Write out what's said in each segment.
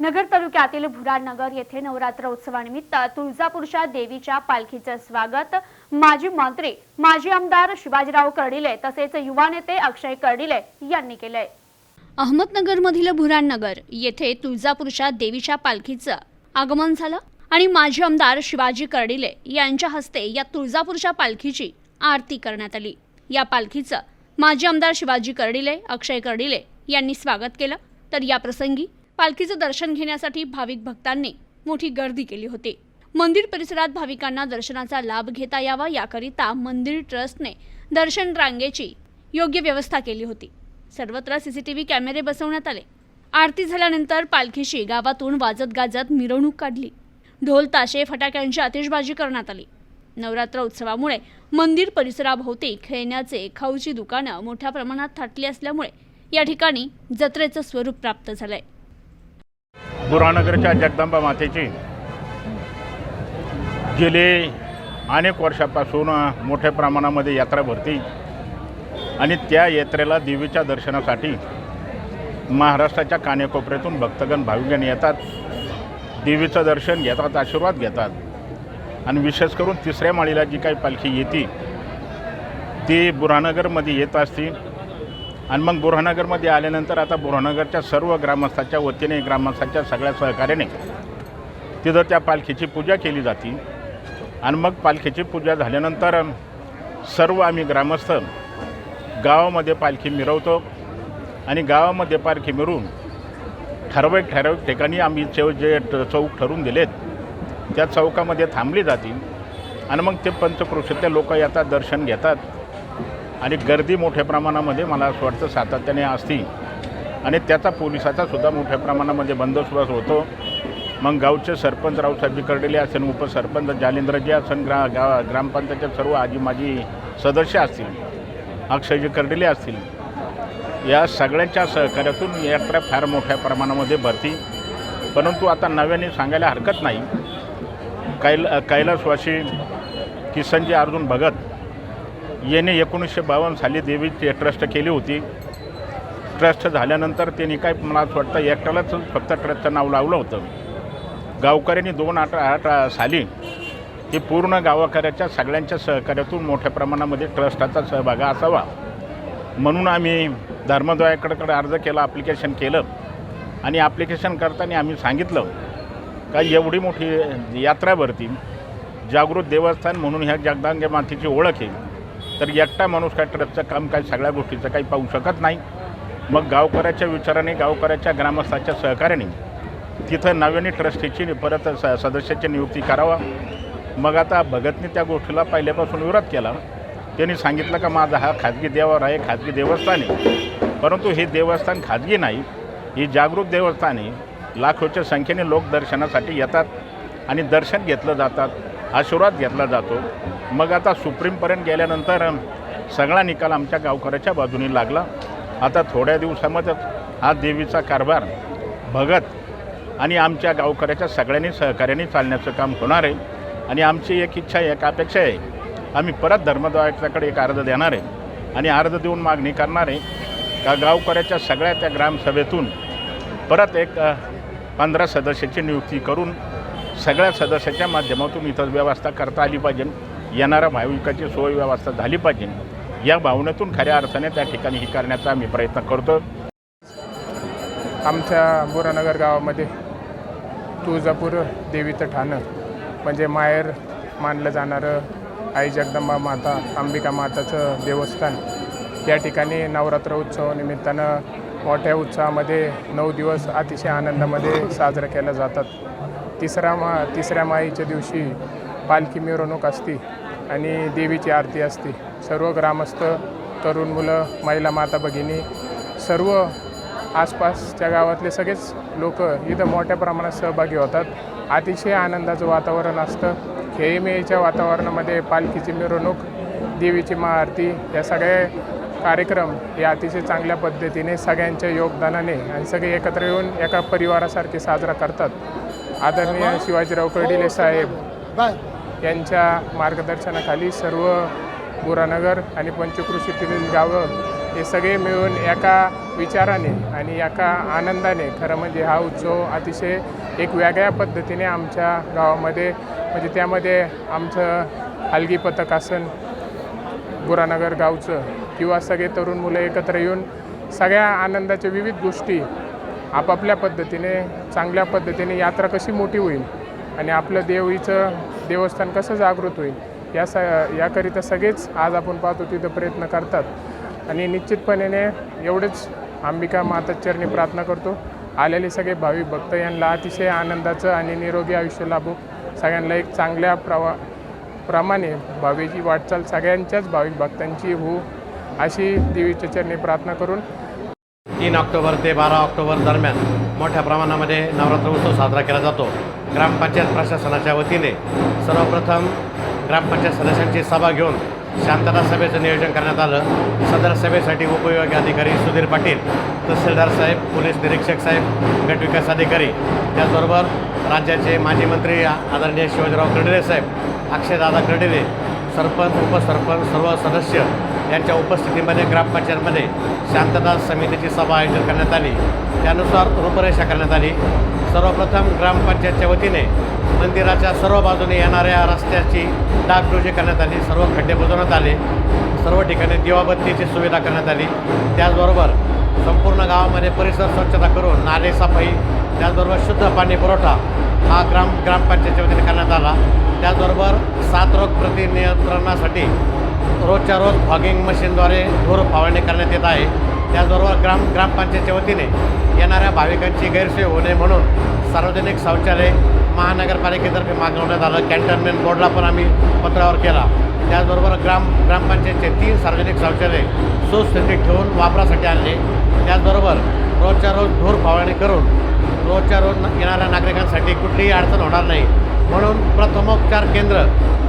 नगर तालुक्यातील भुरानगर येथे नवरात्र उत्सवानिमित्त तुळजापूरच्या देवीच्या पालखीचं स्वागत माजी मंत्री माजी आमदार शिवाजीराव कर्डिले तसेच युवा नेते अक्षय कर्डिले यांनी केले अहमदनगरमधील भुरानगर येथे तुळजापूरच्या देवीच्या पालखीचं आगमन झालं आणि माजी आमदार शिवाजी कर्डिले यांच्या हस्ते या तुळजापूरच्या पालखीची आरती करण्यात आली. या पालखीचं माजी आमदार शिवाजी कर्डिले अक्षय कर्डिले यांनी स्वागत केलं. तर या प्रसंगी पालखीचं दर्शन घेण्यासाठी भाविक भक्तांनी मोठी गर्दी केली होती. मंदिर परिसरात भाविकांना दर्शनाचा लाभ घेता यावा याकरिता मंदिर ट्रस्टने दर्शन रांगेची योग्य व्यवस्था केली होती. सर्वत्र सीसीटीव्ही कॅमेरे बसवण्यात आले. आरती झाल्यानंतर पालखीशी गावातून वाजत गाजत मिरवणूक काढली. ढोल ताशे फटाक्यांची आतिषबाजी करण्यात आली. नवरात्र उत्सवामुळे मंदिर परिसराभोवती खेळण्याचे खाऊची दुकानं मोठ्या प्रमाणात थाटली असल्यामुळे या ठिकाणी जत्रेचं स्वरूप प्राप्त झालंय. बुरानगरच्या जगदंबा मातेची. गेले अनेक वर्षापासून मोठ्या प्रमाणामध्ये यात्रा भरती. आणि त्या यात्रेला देवीच्या दर्शनासाठी महाराष्ट्राच्या कानेकोपऱ्यातून भक्तगण भाविकगण येतात. देवीचं दर्शन घेतात आशीर्वाद घेतात. आणि विशेष करून तिसऱ्या माळीला जी काही पालखी येते ती बुरानगरमध्ये येत असते. आणि मग बुरहानगरमध्ये आल्यानंतर आता बुरहानगरच्या सर्व ग्रामस्थाच्या वतीने ग्रामस्थाच्या सगळ्या सहकार्याने तिथं त्या पालखीची पूजा केली जाते. आणि मग पालखीची पूजा झाल्यानंतर सर्व आम्ही ग्रामस्थ गावामध्ये पालखी मिरवतो. आणि गावामध्ये पालखी मिरवून ठराविक ठराविक ठिकाणी आम्ही चौ जे चौक ठरवून दिलेत त्या चौकामध्ये थांबली जातील आणि मग ते पंचक्रोशीतले लोक येतात दर्शन घेतात. आणि गर्दी मोठ्या प्रमाणामध्ये मला असं वाटतं सातत्याने असती. आणि त्याचा पोलिसाचा सुद्धा मोठ्या प्रमाणामध्ये बंदोबस्त होतो. मग गावचे सरपंच रावसाहेब कर्डिले असेल उपसरपंच जालिंद्रजी असेल ग्रा गा ग्रामपंचायतचे सर्व आजी माजी सदस्य असतील अक्षयजी कर्डेले असतील या सगळ्यांच्या सहकार्यातून यात्रा फार मोठ्या प्रमाणामध्ये भरती. परंतु आता नव्याने सांगायला हरकत नाही. कैल कैलासवासी किसनजी अर्जुन भगत याने एकोणीसशे बावन्न साली देवीची ट्रस्ट केली होती. ट्रस्ट झाल्यानंतर त्यांनी काय मला असं वाटतं एकट्यालाच फक्त ट्रस्टचं नाव लावलं होतं. गावकऱ्यांनी दोन आठ आठ साली ती पूर्ण गावकऱ्याच्या सगळ्यांच्या सहकार्यातून मोठ्या प्रमाणामध्ये ट्रस्टाचा सहभाग असावा. म्हणून आम्ही धर्मद्वयाकडकडे अर्ज केला ॲप्लिकेशन केलं. आणि ॲप्लिकेशन करताना आम्ही सांगितलं का एवढी मोठी यात्रा भरती जागृत देवस्थान म्हणून ह्या जगदांगे मातेची ओळख आहे. तर एकटा माणूस काय ट्रस्टचं काम काय सगळ्या गोष्टीचं काही पाहू शकत नाही. मग गावकऱ्याच्या विचाराने गावकऱ्याच्या ग्रामस्थाच्या सहकार्याने तिथं नव्याने ट्रस्टीची परत स सदस्याची नियुक्ती करावा. मग आता भगतने त्या गोष्टीला पहिल्यापासून विरोध केला. त्यांनी सांगितलं का माझा हा खाजगी देवावर आहे खाजगी देवस्थान आहे. परंतु हे देवस्थान खाजगी नाही ही जागृत देवस्थान आहे. लाखोच्या संख्येने लोक दर्शनासाठी येतात आणि दर्शन घेतलं जातात. आशीर्वाद घेतला जातो. मग आता सुप्रीमपर्यंत गेल्यानंतर सगळा निकाल आमच्या गावकऱ्याच्या बाजूने लागला. आता थोड्या दिवसामध्येच हा देवीचा कारभार भगत आणि आमच्या गावकऱ्याच्या सगळ्यांनी सहकार्याने चालण्याचं काम होणार आहे. आणि आमची एक इच्छा एक अपेक्षा आहे. आम्ही परत धर्मद्वाराकडे एक अर्ज देणार आहे आणि अर्ज देऊन मागणी करणार आहे का गावकऱ्याच्या सगळ्या त्या ग्रामसभेतून परत एक पंधरा सदस्याची नियुक्ती करून सगळ्या सदस्याच्या माध्यमातून इथं व्यवस्था करता आली पाहिजे. येणाऱ्या भाविकाची सोय व्यवस्था झाली पाहिजे. या भावनेतून खऱ्या अर्थाने त्या ठिकाणी ही करण्याचा आम्ही प्रयत्न करतो आमच्या बोरानगर गावामध्ये तुळजापूर देवीचं ठाणं म्हणजे माहेर मानलं जाणारं आई जगदंबा माता अंबिका माताचं देवस्थान या ठिकाणी नवरात्र उत्सवानिमित्तानं मोठ्या उत्साहामध्ये नऊ दिवस अतिशय आनंदामध्ये साजरा केल्या जातात. तिसरा मा तिसऱ्या माईच्या दिवशी पालखी मिरवणूक असते आणि देवीची आरती असते. सर्व ग्रामस्थ तरुण मुलं महिला माता भगिनी सर्व आसपासच्या गावातले सगळेच लोक इथं मोठ्या प्रमाणात सहभागी होतात. अतिशय आनंदाचं वातावरण असतं. खेळीमेळीच्या वातावरणामध्ये पालखीची मिरवणूक देवीची महाआरती या सगळे कार्यक्रम हे अतिशय चांगल्या पद्धतीने सगळ्यांच्या योगदानाने आणि सगळे एकत्र येऊन एका परिवारासारखे साजरा करतात. आदरणीय शिवाजीराव कर्डिले साहेब यांच्या मार्गदर्शनाखाली सर्व बुरानगर आणि पंचकृषीतील गावं हे सगळे मिळून एका विचाराने आणि एका आनंदाने खरं म्हणजे हा उत्सव अतिशय एक वेगळ्या पद्धतीने आमच्या गावामध्ये म्हणजे त्यामध्ये आमचं हलगी पथक असन बुरानगर गावचं किंवा सगळे तरुण मुलं एकत्र येऊन सगळ्या आनंदाच्या विविध गोष्टी आपापल्या पद्धतीने चांगल्या पद्धतीने यात्रा कशी मोठी होईल आणि आपलं देवीचं देवस्थान कसं जागृत होईल या स याकरिता सगळेच आज आपण पाहतो तिथं प्रयत्न करतात. आणि निश्चितपणे एवढंच अंबिका माता चरणी प्रार्थना करतो. आलेले सगळे भाविक भक्त यांना अतिशय आनंदाचं आणि निरोगी आयुष्य लाभो. सगळ्यांना एक चांगल्या प्रवा प्रमाणे भावीची वाटचाल सगळ्यांच्याच भाविक भक्तांची हो अशी देवीच्या चरणी प्रार्थना करून तीन ऑक्टोबर ते बारा ऑक्टोबर दरम्यान मोठ्या प्रमाणामध्ये नवरात्र उत्सव साजरा केला जातो. ग्रामपंचायत प्रशासनाच्या वतीने सर्वप्रथम ग्रामपंचायत सदस्यांची सभा घेऊन शांतता सभेचं नियोजन करण्यात आलं. सदर सभेसाठी उपयोगी अधिकारी सुधीर पाटील तहसीलदार साहेब पोलीस निरीक्षक साहेब गटविकास अधिकारी त्याचबरोबर राज्याचे माजी मंत्री आदरणीय शिवाजीराव कर्डिले साहेब अक्षयदादा कर्डिले सरपंच उपसरपंच सर्व सदस्य यांच्या उपस्थितीमध्ये ग्रामपंचायतमध्ये शांतता समितीची सभा आयोजित करण्यात आली. त्यानुसार रूपरेषा करण्यात आली. सर्वप्रथम ग्रामपंचायतच्या वतीने मंदिराच्या सर्व बाजूने येणाऱ्या रस्त्याची डागडुजी करण्यात आली. सर्व खड्डे बुजवण्यात आले. सर्व ठिकाणी दिवाबत्तीची सुविधा करण्यात आली. त्याचबरोबर संपूर्ण गावामध्ये परिसर स्वच्छता करून नाले सफाई त्याचबरोबर शुद्ध पाणी पुरवठा हा ग्राम ग्रामपंचायतच्या वतीने करण्यात आला. त्याचबरोबर सात रोग प्रतिनियंत्रणासाठी रोजच्या रोज फॉगिंग मशीनद्वारे धूर फवारणी करण्यात येत आहे. त्याचबरोबर ग्राम ग्रामपंचायतच्या वतीने येणाऱ्या भाविकांची गैरसोय होऊ नये म्हणून सार्वजनिक शौचालय महानगरपालिकेतर्फे मागवण्यात आलं. कॅन्टोन्मेंट बोर्डला पण आम्ही पत्रावर केला. त्याचबरोबर ग्राम ग्रामपंचायतचे तीन सार्वजनिक शौचालय सुस्थितीत ठेवून वापरासाठी आणले. त्याचबरोबर रोजच्या रोज धूर फवारणी करून रोजच्या रोज येणाऱ्या नागरिकांसाठी कुठलीही अडचण होणार नाही. म्हणून प्रथमोपचार केंद्र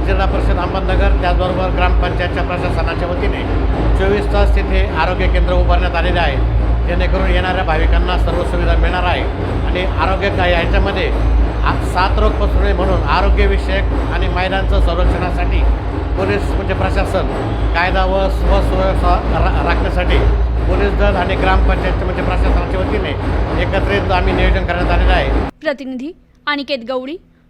जिल्हा परिषद अहमदनगर त्याचबरोबर ग्रामपंचायतच्या प्रशासनाच्या वतीने चोवीस तास तिथे आरोग्य केंद्र उभारण्यात आलेले आहे. जेणेकरून येणाऱ्या भाविकांना सर्व सुविधा मिळणार आहे आणि आरोग्य काय याच्यामध्ये सात रोग पसरू नये म्हणून आरोग्यविषयक आणि महिलांचं संरक्षणासाठी पोलीस म्हणजे प्रशासन कायदा व स्वसुव्यवस्था रा राखण्यासाठी पोलीस दल आणि ग्रामपंचायतच्या म्हणजे प्रशासनाच्या वतीने एकत्रित आम्ही नियोजन करण्यात आलेलं आहे. प्रतिनिधी Aniket Gawali